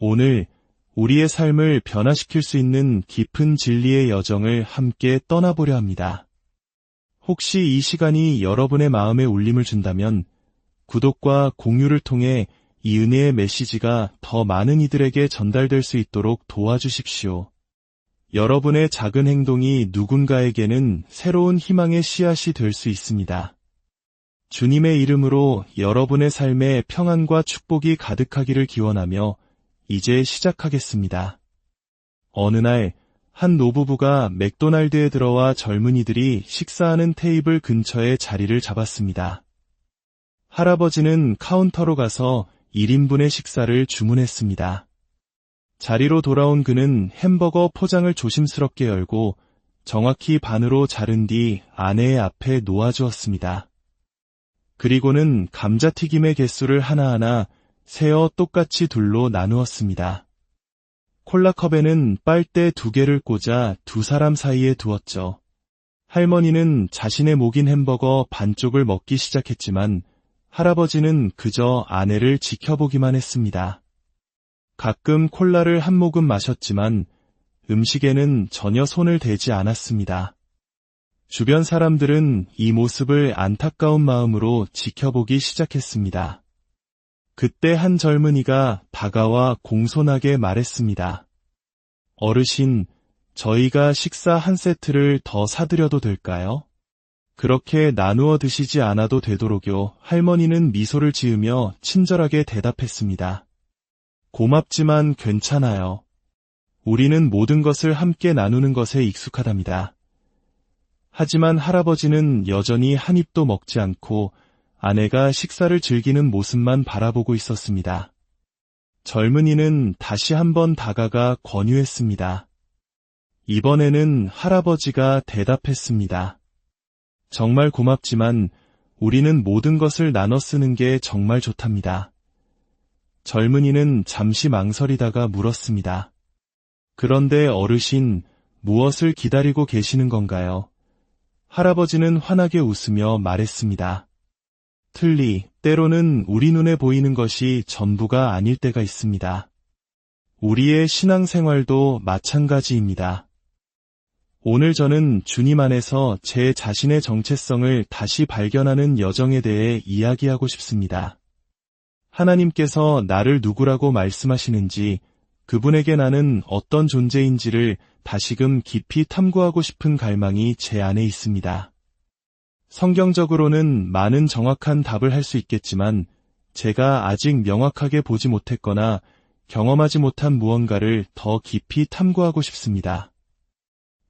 오늘 우리의 삶을 변화시킬 수 있는 깊은 진리의 여정을 함께 떠나보려 합니다. 혹시 이 시간이 여러분의 마음에 울림을 준다면 구독과 공유를 통해 이 은혜의 메시지가 더 많은 이들에게 전달될 수 있도록 도와주십시오. 여러분의 작은 행동이 누군가에게는 새로운 희망의 씨앗이 될 수 있습니다. 주님의 이름으로 여러분의 삶에 평안과 축복이 가득하기를 기원하며 이제 시작하겠습니다. 어느 날, 한 노부부가 맥도날드에 들어와 젊은이들이 식사하는 테이블 근처에 자리를 잡았습니다. 할아버지는 카운터로 가서 1인분의 식사를 주문했습니다. 자리로 돌아온 그는 햄버거 포장을 조심스럽게 열고 정확히 반으로 자른 뒤 아내의 앞에 놓아주었습니다. 그리고는 감자튀김의 개수를 하나하나 세어 똑같이 둘로 나누었습니다. 콜라컵에는 빨대 두 개를 꽂아 두 사람 사이에 두었죠. 할머니는 자신의 목인 햄버거 반쪽을 먹기 시작했지만 할아버지는 그저 아내를 지켜보기만 했습니다. 가끔 콜라를 한 모금 마셨지만 음식에는 전혀 손을 대지 않았습니다. 주변 사람들은 이 모습을 안타까운 마음으로 지켜보기 시작했습니다. 그때 한 젊은이가 다가와 공손하게 말했습니다. 어르신, 저희가 식사 한 세트를 더 사드려도 될까요? 그렇게 나누어 드시지 않아도 되도록요. 할머니는 미소를 지으며 친절하게 대답했습니다. 고맙지만 괜찮아요. 우리는 모든 것을 함께 나누는 것에 익숙하답니다. 하지만 할아버지는 여전히 한 입도 먹지 않고 아내가 식사를 즐기는 모습만 바라보고 있었습니다. 젊은이는 다시 한번 다가가 권유했습니다. 이번에는 할아버지가 대답했습니다. 정말 고맙지만 우리는 모든 것을 나눠 쓰는 게 정말 좋답니다. 젊은이는 잠시 망설이다가 물었습니다. 그런데 어르신, 무엇을 기다리고 계시는 건가요? 할아버지는 환하게 웃으며 말했습니다. 틀리, 때로는 우리 눈에 보이는 것이 전부가 아닐 때가 있습니다. 우리의 신앙생활도 마찬가지입니다. 오늘 저는 주님 안에서 제 자신의 정체성을 다시 발견하는 여정에 대해 이야기하고 싶습니다. 하나님께서 나를 누구라고 말씀하시는지 그분에게 나는 어떤 존재인지를 다시금 깊이 탐구하고 싶은 갈망이 제 안에 있습니다. 성경적으로는 많은 정확한 답을 할 수 있겠지만 제가 아직 명확하게 보지 못했거나 경험하지 못한 무언가를 더 깊이 탐구하고 싶습니다.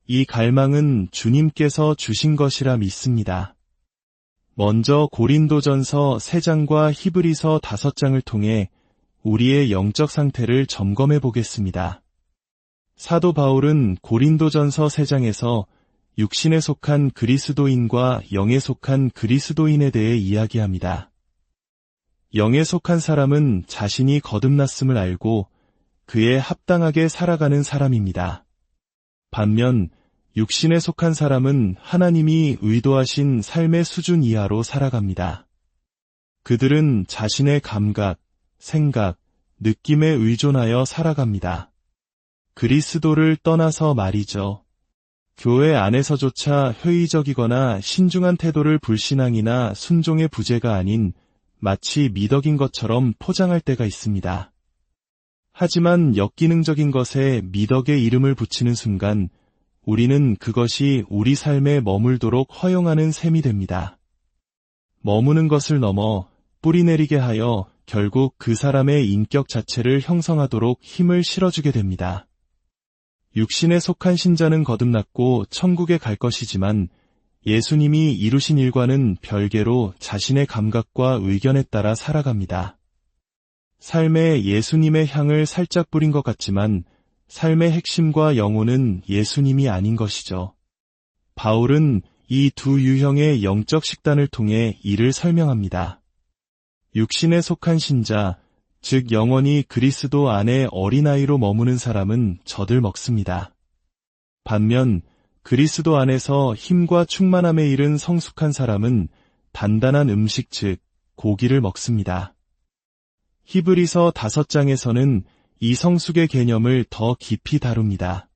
이 갈망은 주님께서 주신 것이라 믿습니다. 먼저 고린도전서 3장과 히브리서 5장을 통해 우리의 영적 상태를 점검해 보겠습니다. 사도 바울은 고린도전서 3장에서 육신에 속한 그리스도인과 영에 속한 그리스도인에 대해 이야기합니다. 영에 속한 사람은 자신이 거듭났음을 알고 그에 합당하게 살아가는 사람입니다. 반면 육신에 속한 사람은 하나님이 의도하신 삶의 수준 이하로 살아갑니다. 그들은 자신의 감각, 생각, 느낌에 의존하여 살아갑니다. 그리스도를 떠나서 말이죠. 교회 안에서조차 회의적이거나 신중한 태도를 불신앙이나 순종의 부재가 아닌 마치 미덕인 것처럼 포장할 때가 있습니다. 하지만 역기능적인 것에 미덕의 이름을 붙이는 순간 우리는 그것이 우리 삶에 머물도록 허용하는 셈이 됩니다. 머무는 것을 넘어 뿌리내리게 하여 결국 그 사람의 인격 자체를 형성하도록 힘을 실어주게 됩니다. 육신에 속한 신자는 거듭났고 천국에 갈 것이지만 예수님이 이루신 일과는 별개로 자신의 감각과 의견에 따라 살아갑니다. 삶에 예수님의 향을 살짝 뿌린 것 같지만 삶의 핵심과 영혼은 예수님이 아닌 것이죠. 바울은 이 두 유형의 영적 식단을 통해 이를 설명합니다. 육신에 속한 신자, 즉 영원히 그리스도 안에 어린아이로 머무는 사람은 젖을 먹습니다. 반면 그리스도 안에서 힘과 충만함에 이른 성숙한 사람은 단단한 음식 즉 고기를 먹습니다. 히브리서 다섯 장에서는 이 성숙의 개념을 더 깊이 다룹니다.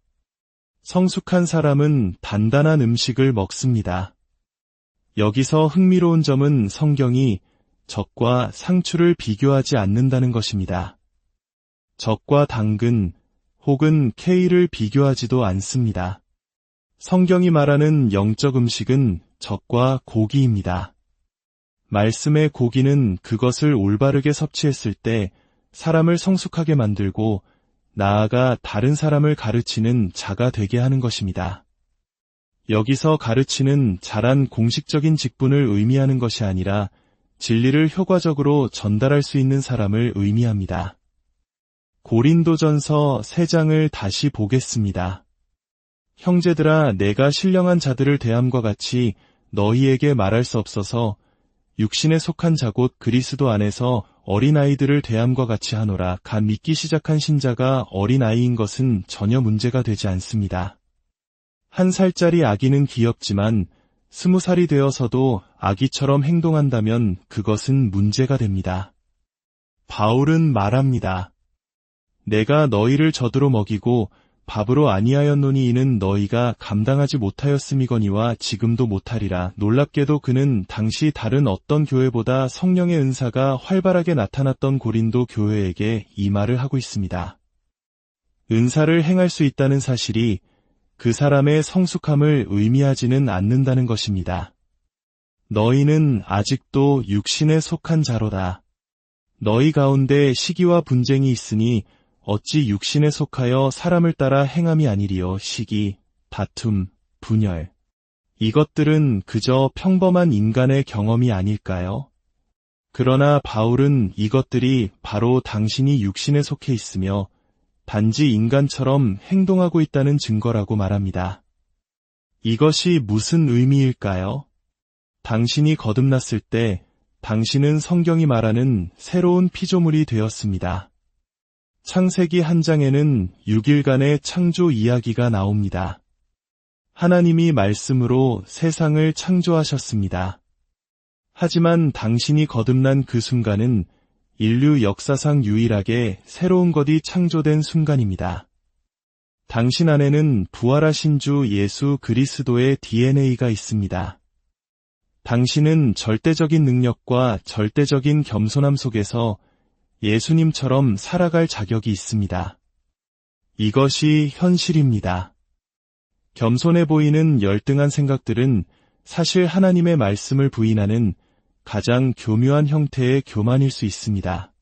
성숙한 사람은 단단한 음식을 먹습니다. 여기서 흥미로운 점은 성경이 적과 상추를 비교하지 않는다는 것입니다. 적과 당근 혹은 케이를 비교하지도 않습니다. 성경이 말하는 영적 음식은 적과 고기입니다. 말씀의 고기는 그것을 올바르게 섭취했을 때 사람을 성숙하게 만들고 나아가 다른 사람을 가르치는 자가 되게 하는 것입니다. 여기서 가르치는 자란 공식적인 직분을 의미하는 것이 아니라 진리를 효과적으로 전달할 수 있는 사람을 의미합니다. 고린도전서 3장을 다시 보겠습니다. 형제들아 내가 신령한 자들을 대함과 같이 너희에게 말할 수 없어서 육신에 속한 자 곧 그리스도 안에서 어린아이들을 대함과 같이 하노라 간 믿기 시작한 신자가 어린아이인 것은 전혀 문제가 되지 않습니다. 한 살짜리 아기는 귀엽지만 스무 살이 되어서도 아기처럼 행동한다면 그것은 문제가 됩니다. 바울은 말합니다. 내가 너희를 젖으로 먹이고 밥으로 아니하였노니 이는 너희가 감당하지 못하였음이거니와 지금도 못하리라. 놀랍게도 그는 당시 다른 어떤 교회보다 성령의 은사가 활발하게 나타났던 고린도 교회에게 이 말을 하고 있습니다. 은사를 행할 수 있다는 사실이 그 사람의 성숙함을 의미하지는 않는다는 것입니다. 너희는 아직도 육신에 속한 자로다. 너희 가운데 시기와 분쟁이 있으니 어찌 육신에 속하여 사람을 따라 행함이 아니리요 시기, 다툼, 분열. 이것들은 그저 평범한 인간의 경험이 아닐까요? 그러나 바울은 이것들이 바로 당신이 육신에 속해 있으며 단지 인간처럼 행동하고 있다는 증거라고 말합니다. 이것이 무슨 의미일까요? 당신이 거듭났을 때 당신은 성경이 말하는 새로운 피조물이 되었습니다. 창세기 한 장에는 6일간의 창조 이야기가 나옵니다. 하나님이 말씀으로 세상을 창조하셨습니다. 하지만 당신이 거듭난 그 순간은 인류 역사상 유일하게 새로운 것이 창조된 순간입니다. 당신 안에는 부활하신 주 예수 그리스도의 DNA가 있습니다. 당신은 절대적인 능력과 절대적인 겸손함 속에서 예수님처럼 살아갈 자격이 있습니다. 이것이 현실입니다. 겸손해 보이는 열등한 생각들은 사실 하나님의 말씀을 부인하는 가장 교묘한 형태의 교만일 수 있습니다.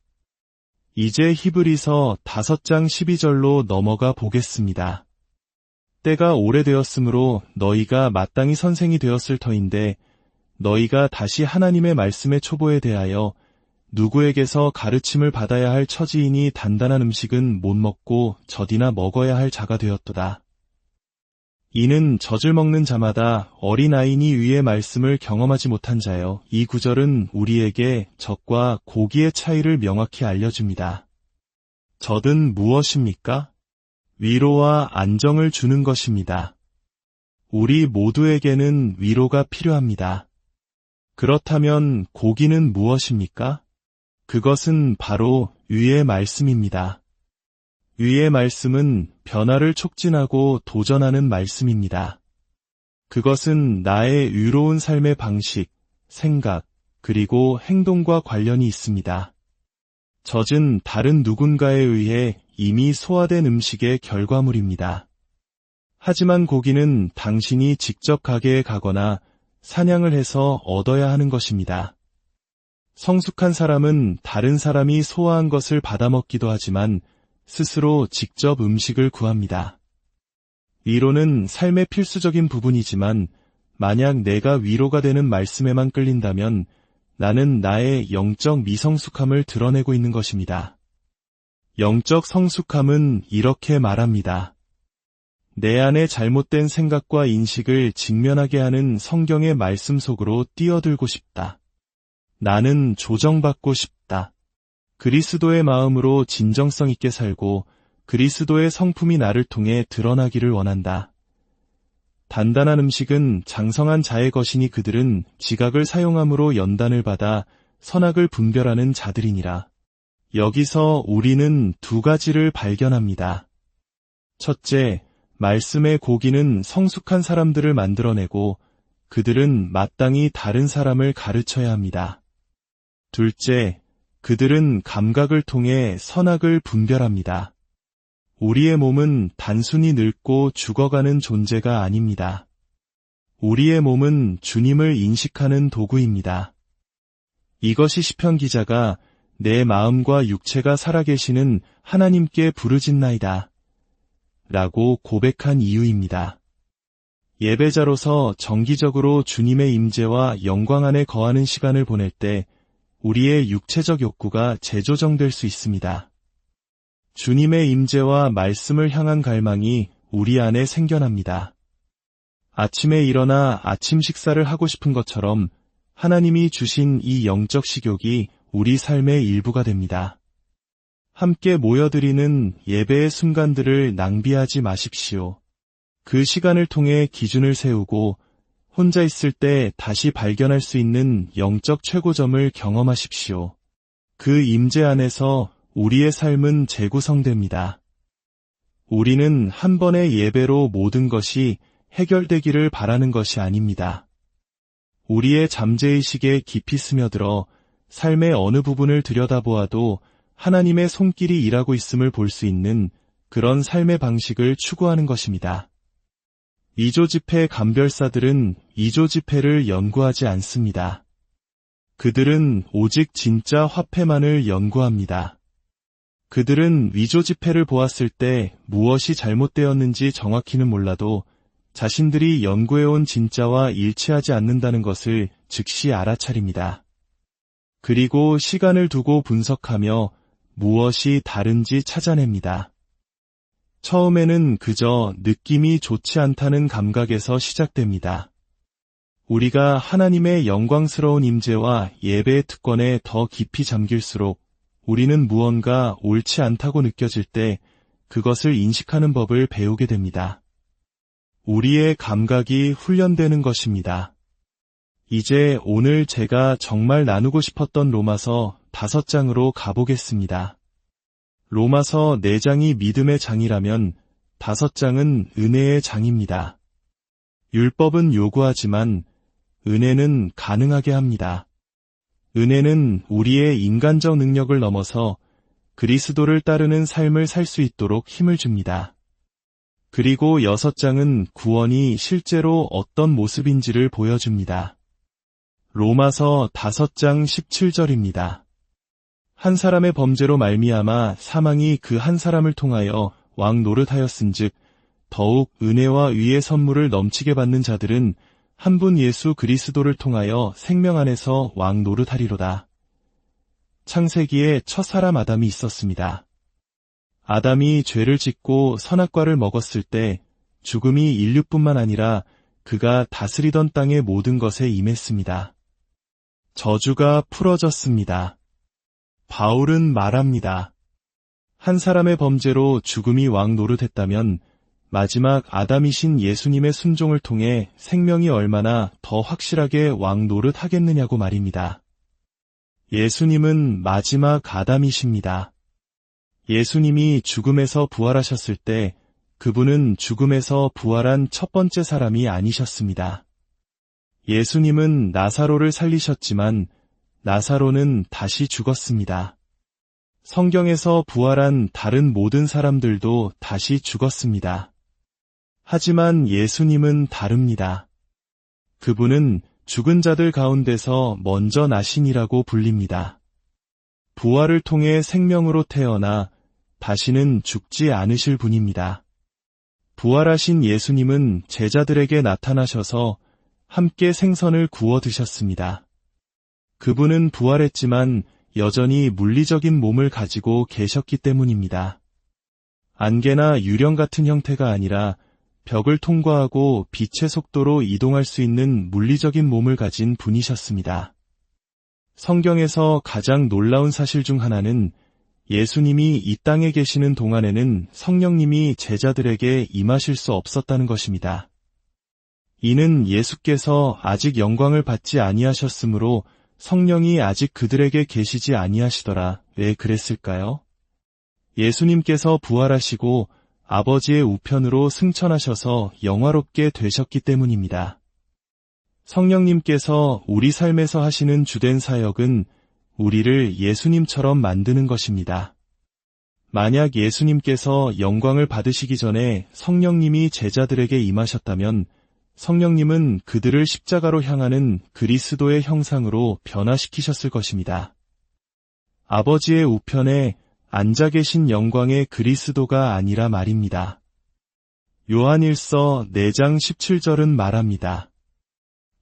이제 히브리서 5장 12절로 넘어가 보겠습니다. 때가 오래되었으므로 너희가 마땅히 선생이 되었을 터인데 너희가 다시 하나님의 말씀의 초보에 대하여 누구에게서 가르침을 받아야 할 처지이니 단단한 음식은 못 먹고 젖이나 먹어야 할 자가 되었도다. 이는 젖을 먹는 자마다 어린아이니 위의 말씀을 경험하지 못한 자여 이 구절은 우리에게 젖과 고기의 차이를 명확히 알려줍니다. 젖은 무엇입니까? 위로와 안정을 주는 것입니다. 우리 모두에게는 위로가 필요합니다. 그렇다면 고기는 무엇입니까? 그것은 바로 위의 말씀입니다. 위의 말씀은 변화를 촉진하고 도전하는 말씀입니다. 그것은 나의 유로운 삶의 방식, 생각, 그리고 행동과 관련이 있습니다. 젖은 다른 누군가에 의해 이미 소화된 음식의 결과물입니다. 하지만 고기는 당신이 직접 가게에 가거나 사냥을 해서 얻어야 하는 것입니다. 성숙한 사람은 다른 사람이 소화한 것을 받아먹기도 하지만 스스로 직접 음식을 구합니다. 위로는 삶의 필수적인 부분이지만 만약 내가 위로가 되는 말씀에만 끌린다면 나는 나의 영적 미성숙함을 드러내고 있는 것입니다. 영적 성숙함은 이렇게 말합니다. 내 안에 잘못된 생각과 인식을 직면하게 하는 성경의 말씀 속으로 뛰어들고 싶다. 나는 조정받고 싶다. 그리스도의 마음으로 진정성 있게 살고 그리스도의 성품이 나를 통해 드러나기를 원한다. 단단한 음식은 장성한 자의 것이니 그들은 지각을 사용함으로 연단을 받아 선악을 분별하는 자들이니라. 여기서 우리는 두 가지를 발견합니다. 첫째, 말씀의 고기는 성숙한 사람들을 만들어내고 그들은 마땅히 다른 사람을 가르쳐야 합니다. 둘째, 그들은 감각을 통해 선악을 분별합니다. 우리의 몸은 단순히 늙고 죽어가는 존재가 아닙니다. 우리의 몸은 주님을 인식하는 도구입니다. 이것이 시편 기자가 내 마음과 육체가 살아계시는 하나님께 부르짖나이다. 라고 고백한 이유입니다. 예배자로서 정기적으로 주님의 임재와 영광 안에 거하는 시간을 보낼 때 우리의 육체적 욕구가 재조정될 수 있습니다. 주님의 임재와 말씀을 향한 갈망이 우리 안에 생겨납니다. 아침에 일어나 아침 식사를 하고 싶은 것처럼 하나님이 주신 이 영적 식욕이 우리 삶의 일부가 됩니다. 함께 모여드리는 예배의 순간들을 낭비하지 마십시오. 그 시간을 통해 기준을 세우고 혼자 있을 때 다시 발견할 수 있는 영적 최고점을 경험하십시오. 그 임재 안에서 우리의 삶은 재구성됩니다. 우리는 한 번의 예배로 모든 것이 해결되기를 바라는 것이 아닙니다. 우리의 잠재의식에 깊이 스며들어 삶의 어느 부분을 들여다보아도 하나님의 손길이 일하고 있음을 볼 수 있는 그런 삶의 방식을 추구하는 것입니다. 이조 집회 감별사들은 이조 집회를 연구하지 않습니다. 그들은 오직 진짜 화폐만을 연구합니다. 그들은 위조 집회를 보았을 때 무엇이 잘못되었는지 정확히는 몰라도 자신들이 연구해온 진짜와 일치하지 않는다는 것을 즉시 알아차립니다. 그리고 시간을 두고 분석하며 무엇이 다른지 찾아냅니다. 처음에는 그저 느낌이 좋지 않다는 감각에서 시작됩니다. 우리가 하나님의 영광스러운 임재와 예배의 특권에 더 깊이 잠길수록 우리는 무언가 옳지 않다고 느껴질 때 그것을 인식하는 법을 배우게 됩니다. 우리의 감각이 훈련되는 것입니다. 이제 오늘 제가 정말 나누고 싶었던 로마서 다섯 장으로 가보겠습니다. 로마서 4장이 믿음의 장이라면 다섯 장은 은혜의 장입니다. 율법은 요구하지만 은혜는 가능하게 합니다. 은혜는 우리의 인간적 능력을 넘어서 그리스도를 따르는 삶을 살 수 있도록 힘을 줍니다. 그리고 여섯 장은 구원이 실제로 어떤 모습인지를 보여줍니다. 로마서 다섯 장 17절입니다. 한 사람의 범죄로 말미암아 사망이 그 한 사람을 통하여 왕 노릇하였은즉 더욱 은혜와 위의 선물을 넘치게 받는 자들은 한 분 예수 그리스도를 통하여 생명 안에서 왕 노릇하리로다. 창세기에 첫 사람 아담이 있었습니다. 아담이 죄를 짓고 선악과를 먹었을 때 죽음이 인류뿐만 아니라 그가 다스리던 땅의 모든 것에 임했습니다. 저주가 풀어졌습니다. 바울은 말합니다. 한 사람의 범죄로 죽음이 왕 노릇했다면 마지막 아담이신 예수님의 순종을 통해 생명이 얼마나 더 확실하게 왕 노릇하겠느냐고 말입니다. 예수님은 마지막 아담이십니다. 예수님이 죽음에서 부활하셨을 때 그분은 죽음에서 부활한 첫 번째 사람이 아니셨습니다. 예수님은 나사로를 살리셨지만 나사로는 다시 죽었습니다. 성경에서 부활한 다른 모든 사람들도 다시 죽었습니다. 하지만 예수님은 다릅니다. 그분은 죽은 자들 가운데서 먼저 나신이라고 불립니다. 부활을 통해 생명으로 태어나 다시는 죽지 않으실 분입니다. 부활하신 예수님은 제자들에게 나타나셔서 함께 생선을 구워 드셨습니다. 그분은 부활했지만 여전히 물리적인 몸을 가지고 계셨기 때문입니다. 안개나 유령 같은 형태가 아니라 벽을 통과하고 빛의 속도로 이동할 수 있는 물리적인 몸을 가진 분이셨습니다. 성경에서 가장 놀라운 사실 중 하나는 예수님이 이 땅에 계시는 동안에는 성령님이 제자들에게 임하실 수 없었다는 것입니다. 이는 예수께서 아직 영광을 받지 아니하셨으므로 성령이 아직 그들에게 계시지 아니하시더라. 왜 그랬을까요? 예수님께서 부활하시고 아버지의 우편으로 승천하셔서 영화롭게 되셨기 때문입니다. 성령님께서 우리 삶에서 하시는 주된 사역은 우리를 예수님처럼 만드는 것입니다. 만약 예수님께서 영광을 받으시기 전에 성령님이 제자들에게 임하셨다면 성령님은 그들을 십자가로 향하는 그리스도의 형상으로 변화시키셨을 것입니다. 아버지의 우편에 앉아 계신 영광의 그리스도가 아니라 말입니다. 요한일서 4장 17절은 말합니다.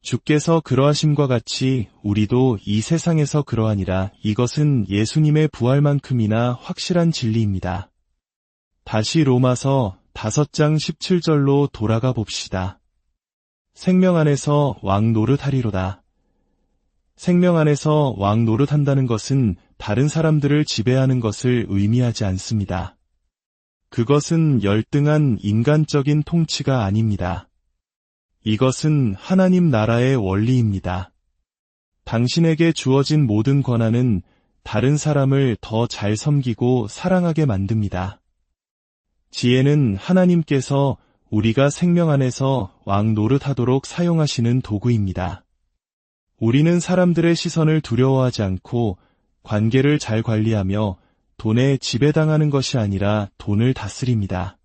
주께서 그러하심과 같이 우리도 이 세상에서 그러하니라 이것은 예수님의 부활만큼이나 확실한 진리입니다. 다시 로마서 5장 17절로 돌아가 봅시다. 생명 안에서 왕 노릇하리로다. 생명 안에서 왕 노릇한다는 것은 다른 사람들을 지배하는 것을 의미하지 않습니다. 그것은 열등한 인간적인 통치가 아닙니다. 이것은 하나님 나라의 원리입니다. 당신에게 주어진 모든 권한은 다른 사람을 더 잘 섬기고 사랑하게 만듭니다. 지혜는 하나님께서 우리가 생명 안에서 왕 노릇하도록 사용하시는 도구입니다. 우리는 사람들의 시선을 두려워하지 않고 관계를 잘 관리하며 돈에 지배당하는 것이 아니라 돈을 다스립니다.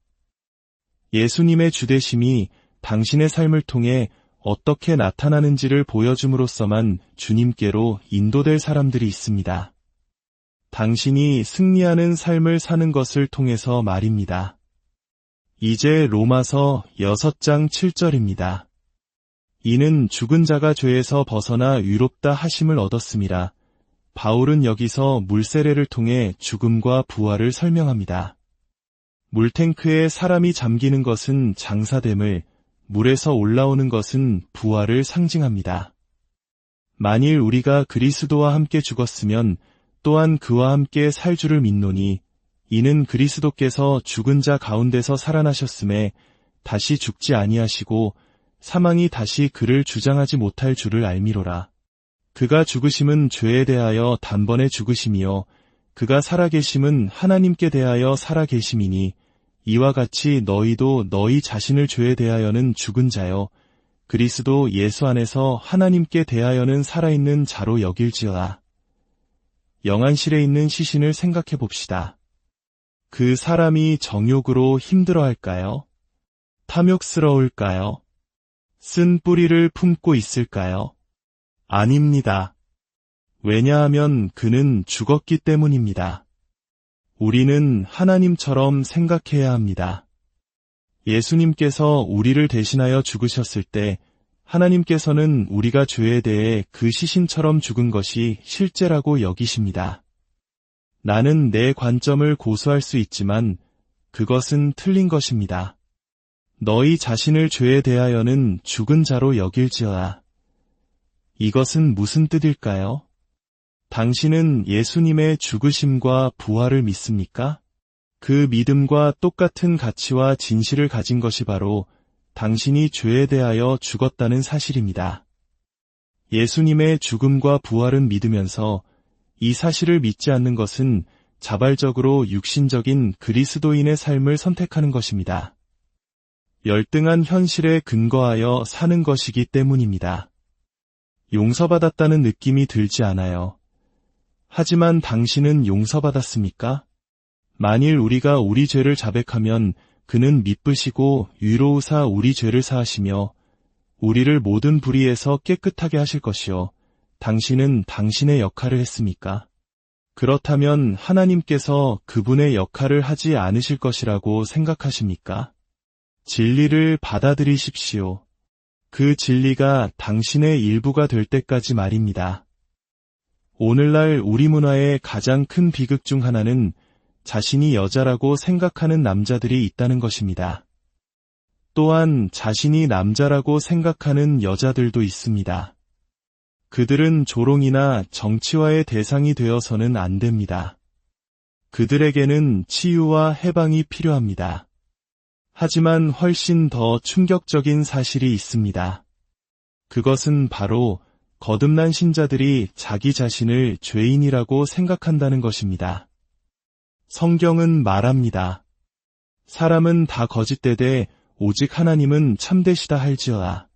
예수님의 주대심이 당신의 삶을 통해 어떻게 나타나는지를 보여줌으로써만 주님께로 인도될 사람들이 있습니다. 당신이 승리하는 삶을 사는 것을 통해서 말입니다. 이제 로마서 6장 7절입니다. 이는 죽은 자가 죄에서 벗어나 위롭다 하심을 얻었습니다. 바울은 여기서 물세례를 통해 죽음과 부활을 설명합니다. 물탱크에 사람이 잠기는 것은 장사됨을, 물에서 올라오는 것은 부활을 상징합니다. 만일 우리가 그리스도와 함께 죽었으면 또한 그와 함께 살 줄을 믿노니 이는 그리스도께서 죽은 자 가운데서 살아나셨음에 다시 죽지 아니하시고 사망이 다시 그를 주장하지 못할 줄을 알미로라. 그가 죽으심은 죄에 대하여 단번에 죽으심이요 그가 살아계심은 하나님께 대하여 살아계심이니 이와 같이 너희도 너희 자신을 죄에 대하여는 죽은 자요 그리스도 예수 안에서 하나님께 대하여는 살아있는 자로 여길지어다. 영안실에 있는 시신을 생각해 봅시다. 그 사람이 정욕으로 힘들어할까요? 탐욕스러울까요? 쓴 뿌리를 품고 있을까요? 아닙니다. 왜냐하면 그는 죽었기 때문입니다. 우리는 하나님처럼 생각해야 합니다. 예수님께서 우리를 대신하여 죽으셨을 때 하나님께서는 우리가 죄에 대해 그 시신처럼 죽은 것이 실제라고 여기십니다. 나는 내 관점을 고수할 수 있지만 그것은 틀린 것입니다. 너희 자신을 죄에 대하여는 죽은 자로 여길지어다. 이것은 무슨 뜻일까요? 당신은 예수님의 죽으심과 부활을 믿습니까? 그 믿음과 똑같은 가치와 진실을 가진 것이 바로 당신이 죄에 대하여 죽었다는 사실입니다. 예수님의 죽음과 부활은 믿으면서 이 사실을 믿지 않는 것은 자발적으로 육신적인 그리스도인의 삶을 선택하는 것입니다. 열등한 현실에 근거하여 사는 것이기 때문입니다. 용서받았다는 느낌이 들지 않아요. 하지만 당신은 용서받았습니까? 만일 우리가 우리 죄를 자백하면 그는 미쁘시고 위로우사 우리 죄를 사하시며 우리를 모든 불의에서 깨끗하게 하실 것이요. 당신은 당신의 역할을 했습니까? 그렇다면 하나님께서 그분의 역할을 하지 않으실 것이라고 생각하십니까? 진리를 받아들이십시오. 그 진리가 당신의 일부가 될 때까지 말입니다. 오늘날 우리 문화의 가장 큰 비극 중 하나는 자신이 여자라고 생각하는 남자들이 있다는 것입니다. 또한 자신이 남자라고 생각하는 여자들도 있습니다. 그들은 조롱이나 정치화의 대상이 되어서는 안 됩니다. 그들에게는 치유와 해방이 필요합니다. 하지만 훨씬 더 충격적인 사실이 있습니다. 그것은 바로 거듭난 신자들이 자기 자신을 죄인이라고 생각한다는 것입니다. 성경은 말합니다. 사람은 다 거짓되되 오직 하나님은 참되시다 할지어다.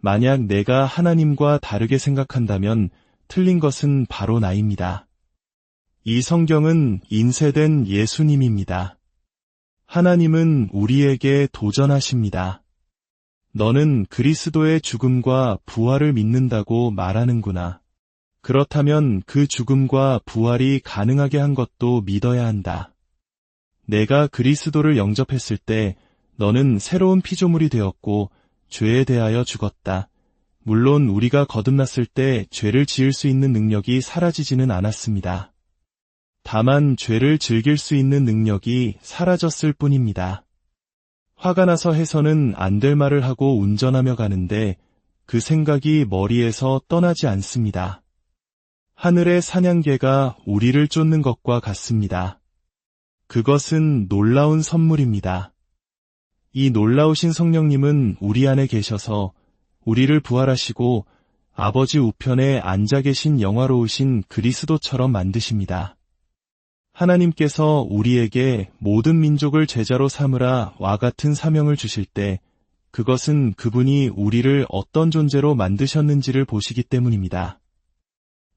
만약 내가 하나님과 다르게 생각한다면 틀린 것은 바로 나입니다. 이 성경은 인쇄된 예수님입니다. 하나님은 우리에게 도전하십니다. 너는 그리스도의 죽음과 부활을 믿는다고 말하는구나. 그렇다면 그 죽음과 부활이 가능하게 한 것도 믿어야 한다. 내가 그리스도를 영접했을 때 너는 새로운 피조물이 되었고 죄에 대하여 죽었다. 물론 우리가 거듭났을 때 죄를 지을 수 있는 능력이 사라지지는 않았습니다. 다만 죄를 즐길 수 있는 능력이 사라졌을 뿐입니다. 화가 나서 해서는 안 될 말을 하고 운전하며 가는데 그 생각이 머리에서 떠나지 않습니다. 하늘의 사냥개가 우리를 쫓는 것과 같습니다. 그것은 놀라운 선물입니다. 이 놀라우신 성령님은 우리 안에 계셔서 우리를 부활하시고 아버지 우편에 앉아 계신 영화로우신 그리스도처럼 만드십니다. 하나님께서 우리에게 모든 민족을 제자로 삼으라 와 같은 사명을 주실 때 그것은 그분이 우리를 어떤 존재로 만드셨는지를 보시기 때문입니다.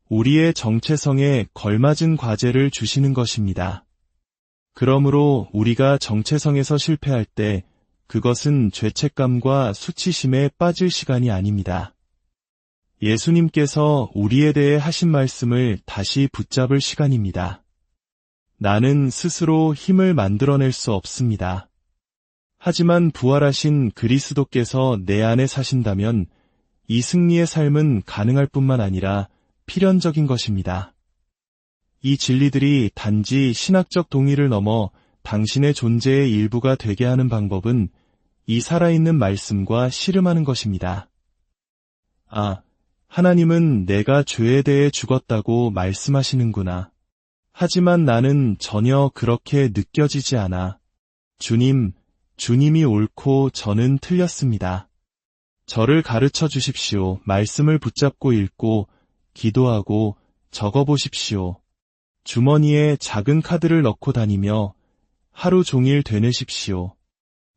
우리의 정체성에 걸맞은 과제를 주시는 것입니다. 그러므로 우리가 정체성에서 실패할 때 그것은 죄책감과 수치심에 빠질 시간이 아닙니다. 예수님께서 우리에 대해 하신 말씀을 다시 붙잡을 시간입니다. 나는 스스로 힘을 만들어낼 수 없습니다. 하지만 부활하신 그리스도께서 내 안에 사신다면 이 승리의 삶은 가능할 뿐만 아니라 필연적인 것입니다. 이 진리들이 단지 신학적 동의를 넘어 당신의 존재의 일부가 되게 하는 방법은 이 살아있는 말씀과 씨름하는 것입니다. 아, 하나님은 내가 죄에 대해 죽었다고 말씀하시는구나. 하지만 나는 전혀 그렇게 느껴지지 않아. 주님, 주님이 옳고 저는 틀렸습니다. 저를 가르쳐 주십시오. 말씀을 붙잡고 읽고, 기도하고, 적어 보십시오. 주머니에 작은 카드를 넣고 다니며 하루 종일 되뇌십시오.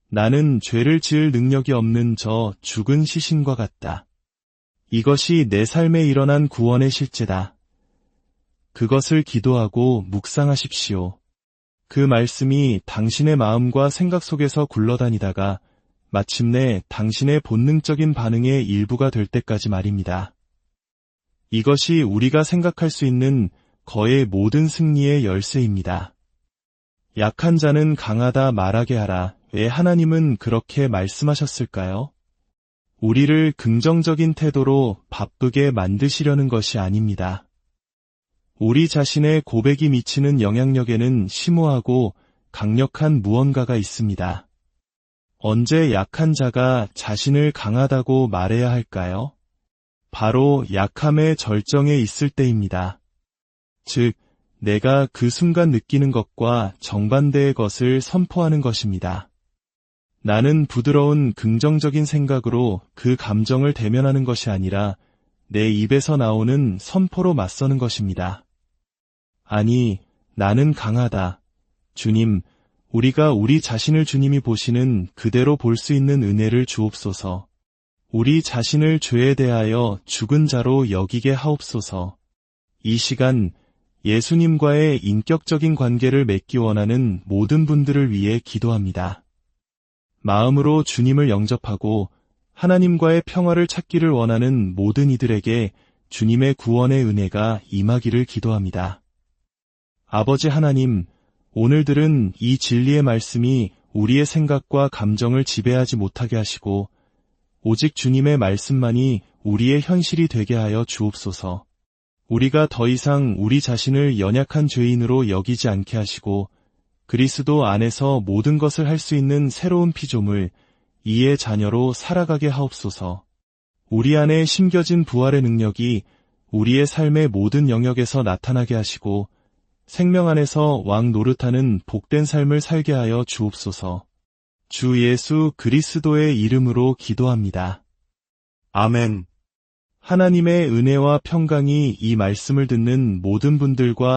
나는 죄를 지을 능력이 없는 저 죽은 시신과 같다. 이것이 내 삶에 일어난 구원의 실제다. 그것을 기도하고 묵상하십시오. 그 말씀이 당신의 마음과 생각 속에서 굴러다니다가 마침내 당신의 본능적인 반응의 일부가 될 때까지 말입니다. 이것이 우리가 생각할 수 있는 거의 모든 승리의 열쇠입니다. 약한 자는 강하다 말하게 하라. 왜 하나님은 그렇게 말씀하셨을까요? 우리를 긍정적인 태도로 바쁘게 만드시려는 것이 아닙니다. 우리 자신의 고백이 미치는 영향력에는 심오하고 강력한 무언가가 있습니다. 언제 약한 자가 자신을 강하다고 말해야 할까요? 바로 약함의 절정에 있을 때입니다. 즉, 내가 그 순간 느끼는 것과 정반대의 것을 선포하는 것입니다. 나는 부드러운 긍정적인 생각으로 그 감정을 대면하는 것이 아니라 내 입에서 나오는 선포로 맞서는 것입니다. 아니, 나는 강하다. 주님, 우리가 우리 자신을 주님이 보시는 그대로 볼 수 있는 은혜를 주옵소서. 우리 자신을 죄에 대하여 죽은 자로 여기게 하옵소서. 이 시간 예수님과의 인격적인 관계를 맺기 원하는 모든 분들을 위해 기도합니다. 마음으로 주님을 영접하고 하나님과의 평화를 찾기를 원하는 모든 이들에게 주님의 구원의 은혜가 임하기를 기도합니다. 아버지 하나님, 오늘들은 이 진리의 말씀이 우리의 생각과 감정을 지배하지 못하게 하시고, 오직 주님의 말씀만이 우리의 현실이 되게 하여 주옵소서. 우리가 더 이상 우리 자신을 연약한 죄인으로 여기지 않게 하시고, 그리스도 안에서 모든 것을 할 수 있는 새로운 피조물, 이의 자녀로 살아가게 하옵소서. 우리 안에 심겨진 부활의 능력이 우리의 삶의 모든 영역에서 나타나게 하시고, 생명 안에서 왕 노릇하는 복된 삶을 살게 하여 주옵소서. 주 예수 그리스도의 이름으로 기도합니다. 아멘. 하나님의 은혜와 평강이 이 말씀을 듣는 모든 분들과